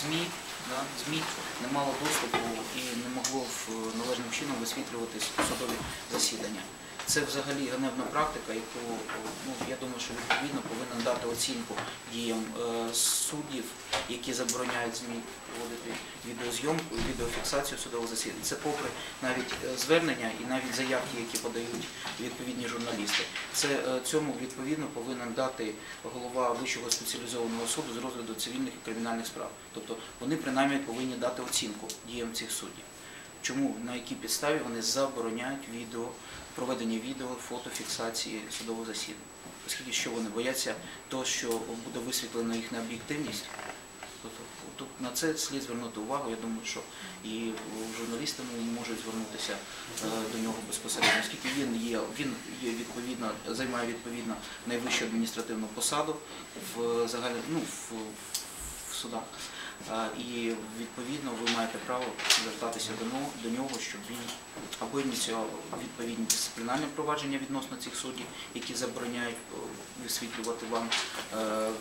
ЗМІ, да, ЗМІ не мало доступу і не могло в- належним чином висвітлювати судові засідання. Це взагалі ганебна практика, яку ну, я думаю, що відповідно повинен дати оцінку діям е, суддів, які забороняють ЗМІ проводити відеозйомку і відеофіксацію судового засідання. Це попри навіть е, звернення і навіть заявки, які подають відповідні журналісти. Це е, цьому відповідно повинен дати голова Вищого спеціалізованого суду з розгляду цивільних і кримінальних справ. Тобто вони принаймні повинні дати оцінку діям цих суддів. Чому на якій підставі вони забороняють відео, проведення відео, фотофіксації судового засідання? Оскільки що вони бояться того, що буде висвітлена їхня об'єктивність. На це слід звернути увагу. Я думаю, що і журналісти ну, можуть звернутися е, до нього безпосередньо, оскільки він є, він є відповідно, займає відповідно найвищу адміністративну посаду в загалі, ну, в, в судах. Е, І відповідно ви маєте право звертатися до нього, щоб він або ініціював відповідні дисциплінарні провадження відносно цих суддів, які забороняють е, висвітлювати вам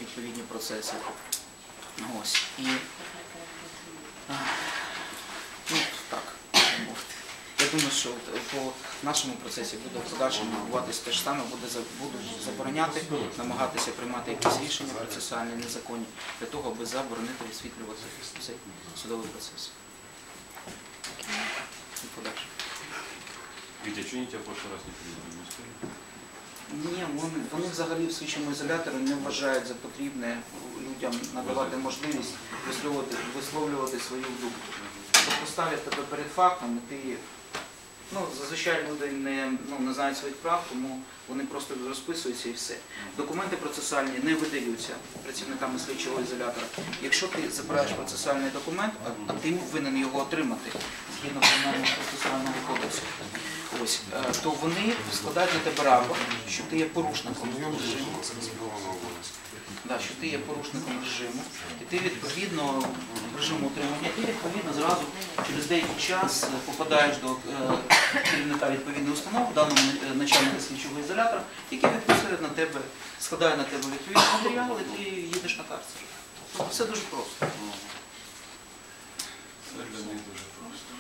відповідні процеси. Ось. І е, ну, так, так мовити. Думаю, що по нашому процесі буде в подальшому відбуватися те ж саме, буде будуть забороняти, намагатися приймати якісь рішення процесуальні, незаконні, для того, аби заборонити висвітлювати цей судовий процес. І подальше. Витя, что они тебя раз не? Ні, вони, вони взагалі в слідчому ізоляторі не вважають за потрібне людям надавати можливість висловлювати, висловлювати свою думку. Тобто ставлять тебе перед фактом, і ти ну, зазвичай люди не, ну, не знають своїх прав, тому вони просто розписуються і все. Документи процесуальні не видаються працівниками слідчого ізолятора. Якщо ти забираєш процесуальний документ, а, ти повинен його отримати згідно кримінального процесуального кодексу. Ось, е, то вони складають на тебе рапорт, що ти є порушником режиму так, що ти є порушником режиму, і ти відповідно режиму утримання, ти відповідно зразу через деякий час попадаєш до е, керівника відповідної установи, в даному е, начальника слідчого ізолятора, який відпосередньо на тебе складає на тебе відповідні матеріали, і ти їдеш на карцер. Тобто все дуже просто. Це для них дуже просто.